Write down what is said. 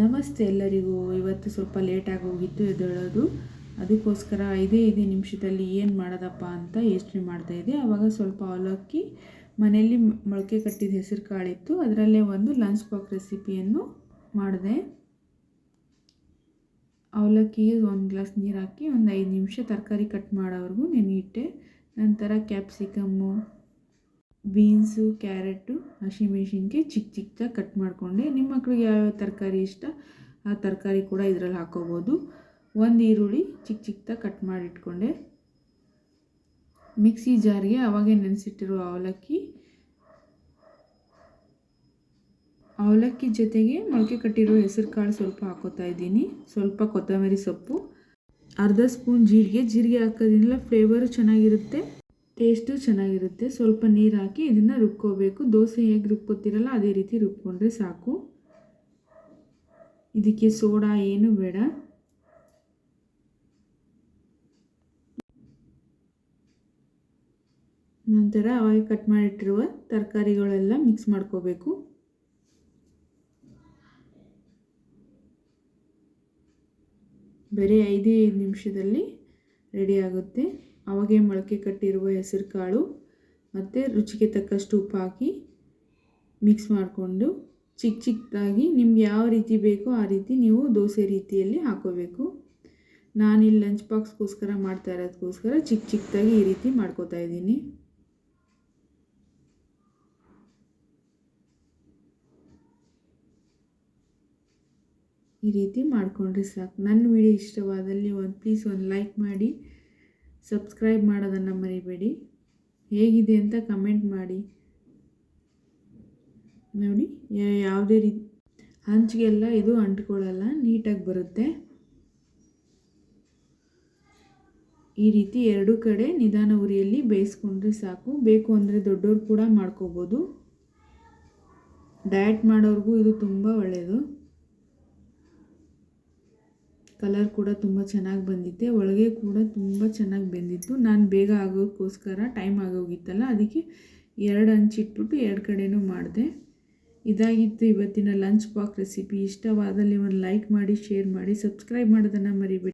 ನಮಸ್ತೆ ಎಲ್ಲರಿಗೂ. ಇವತ್ತು ಸ್ವಲ್ಪ ಲೇಟಾಗಿ ಹೋಗಿತ್ತು ಎದ್ದೇಳೋದು. ಅದಕ್ಕೋಸ್ಕರ ಐದೇ ಐದೇ ನಿಮಿಷದಲ್ಲಿ ಏನು ಮಾಡೋದಪ್ಪ ಅಂತ ಯೋಚನೆ ಮಾಡ್ತಾಯಿದ್ದೆ ಆವಾಗ ಸ್ವಲ್ಪ ಅವಲಕ್ಕಿ, ಮನೆಯಲ್ಲಿ ಮೊಳಕೆ ಕಟ್ಟಿದ ಹೆಸರು ಕಾಳಿತ್ತು. ಅದರಲ್ಲೇ ಒಂದು ಲಂಚ್ ಬಾಕ್ಸ್ ರೆಸಿಪಿಯನ್ನು ಮಾಡಿದೆ. ಅವಲಕ್ಕಿಗೆ ಒಂದು ಗ್ಲಾಸ್ ನೀರು ಹಾಕಿ ಒಂದು ಐದು ನಿಮಿಷ ತರಕಾರಿ ಕಟ್ ಮಾಡೋವರೆಗೂ ನೆನೆಯಿಟ್ಟೆ ನಂತರ ಕ್ಯಾಪ್ಸಿಕಮ್ಮು ಬೀನ್ಸು, ಕ್ಯಾರೆಟು ಹಸಿಮೆಣ್ಸಿನ್ಕಾಯಿ ಚಿಕ್ಕ ಚಿಕ್ಕದಾಗಿ ಕಟ್ ಮಾಡಿಕೊಂಡೆ. ನಿಮ್ಮ ಮಕ್ಳಿಗೆ ಯಾವ್ಯಾವ ತರಕಾರಿ ಇಷ್ಟ, ಆ ತರಕಾರಿ ಕೂಡ ಇದರಲ್ಲಿ ಹಾಕೋಬೋದು. ಒಂದು ಈರುಳ್ಳಿ ಚಿಕ್ಕ ಚಿಕ್ಕದಾಗಿ ಕಟ್ ಮಾಡಿಟ್ಕೊಂಡೆ. ಮಿಕ್ಸಿ ಜಾರಿಗೆ ಅವಾಗೇ ನೆನೆಸಿಟ್ಟಿರೋ ಅವಲಕ್ಕಿ ಅವಲಕ್ಕಿ ಜೊತೆಗೆ ಮೊಳಕೆ ಕಟ್ಟಿರೋ ಹೆಸರು ಕಾಳು ಸ್ವಲ್ಪ ಹಾಕೋತಾ ಇದ್ದೀನಿ. ಸ್ವಲ್ಪ ಕೊತ್ತಂಬರಿ ಸೊಪ್ಪು, ಅರ್ಧ ಸ್ಪೂನ್ ಜೀರಿಗೆ. ಜೀರಿಗೆ ಹಾಕೋದ್ರಿಂದ ಫ್ಲೇವರು ಚೆನ್ನಾಗಿರುತ್ತೆ. ಟೇಸ್ಟು ಚೆನ್ನಾಗಿರುತ್ತೆ. ಸ್ವಲ್ಪ ನೀರು ಹಾಕಿ ಇದನ್ನು ರುಬ್ಕೋಬೇಕು. ದೋಸೆ ಹೇಗೆ ರುಬ್ಕೋತಿರಲ್ಲ ಅದೇ ರೀತಿ ರುಬ್ಕೊಂಡ್ರೆ ಸಾಕು. ಇದಕ್ಕೆ ಸೋಡಾ ಏನು ಬೇಡ. ನಂತರ ಅವಾಗ ಕಟ್ ಮಾಡಿಟ್ಟಿರುವ ತರಕಾರಿಗಳೆಲ್ಲ ಮಿಕ್ಸ್ ಮಾಡ್ಕೋಬೇಕು. ಬರೀ ಐದೇ ಐದು ನಿಮಿಷದಲ್ಲಿ ರೆಡಿ ಆಗುತ್ತೆ. ಅವಾಗೆ ಮೊಳಕೆ ಕಟ್ಟಿರುವ ಹೆಸರು ಕಾಳು ಮತ್ತು ರುಚಿಗೆ ತಕ್ಕಷ್ಟು ಉಪ್ಪು ಹಾಕಿ ಮಿಕ್ಸ್ ಮಾಡಿಕೊಂಡು ಚಿಕ್ಕ ಚಿಕ್ಕದಾಗಿ ನಿಮ್ಗೆ ಯಾವ ರೀತಿ ಬೇಕೋ ಆ ರೀತಿ ನೀವು ದೋಸೆ ರೀತಿಯಲ್ಲಿ ಹಾಕೋಬೇಕು. ನಾನಿಲ್ಲಿ ಲಂಚ್ ಬಾಕ್ಸ್ಗೋಸ್ಕರ ಮಾಡ್ತಾ ಇರೋದಕ್ಕೋಸ್ಕರ ಚಿಕ್ಕ ಚಿಕ್ಕದಾಗಿ ಈ ರೀತಿ ಮಾಡ್ಕೋತಾ ಇದ್ದೀನಿ. ಈ ರೀತಿ ಮಾಡಿಕೊಂಡ್ರೆ ಸಾಕು. ನನ್ನ ವಿಡಿಯೋ ಇಷ್ಟವಾದಲ್ಲಿ ಒಂದು ಪ್ಲೀಸ್ ಒಂದು ಲೈಕ್ ಮಾಡಿ. ಸಬ್ಸ್ಕ್ರೈಬ್ ಮಾಡೋದನ್ನು ಮರಿಬೇಡಿ. ಹೇಗಿದೆ ಅಂತ ಕಮೆಂಟ್ ಮಾಡಿ. ನೋಡಿ ಯಾವುದೇ ರೀತಿ ಹಂಚಿಗೆಲ್ಲ ಇದು ಅಂಟ್ಕೊಳ್ಳಲ್ಲ, ನೀಟಾಗಿ ಬರುತ್ತೆ. ಈ ರೀತಿ ಎರಡೂ ಕಡೆ ನಿಧಾನ ಉರಿಯಲ್ಲಿ ಬೇಯಿಸ್ಕೊಂಡ್ರೆ ಸಾಕು. ಬೇಕು ಅಂದರೆ ದೊಡ್ಡವ್ರು ಕೂಡ ಮಾಡ್ಕೋಬೋದು. ಡಯಟ್ ಮಾಡೋರಿಗೂ ಇದು ತುಂಬ ಒಳ್ಳೆಯದು ಕಲರ್ ಕೂಡ ತುಂಬ ಚೆನ್ನಾಗಿ ಬಂದಿದೆ ಒಳಗೆ ಕೂಡ ತುಂಬ ಚೆನ್ನಾಗಿ ಬೆಂದಿತ್ತು. ನಾನು ಬೇಗ ಆಗೋಕ್ಕೋಸ್ಕರ ಟೈಮ್ ಆಗೋಗಿತ್ತಲ್ಲ, ಅದಕ್ಕೆ ಎರಡು ಹಂಚಿಟ್ಬಿಟ್ಟು ಎರಡು ಕಡೆಯೂ ಮಾಡಿದೆ. ಇದಾಗಿತ್ತು ಇವತ್ತಿನ ಲಂಚ್ ಬಾಕ್ಸ್ ರೆಸಿಪಿ ಇಷ್ಟವಾದಲ್ಲಿ ಒಂದು ಲೈಕ್ ಮಾಡಿ ಶೇರ್ ಮಾಡಿ ಸಬ್ಸ್ಕ್ರೈಬ್ ಮಾಡೋದನ್ನು ಮರಿಬೇಡಿ.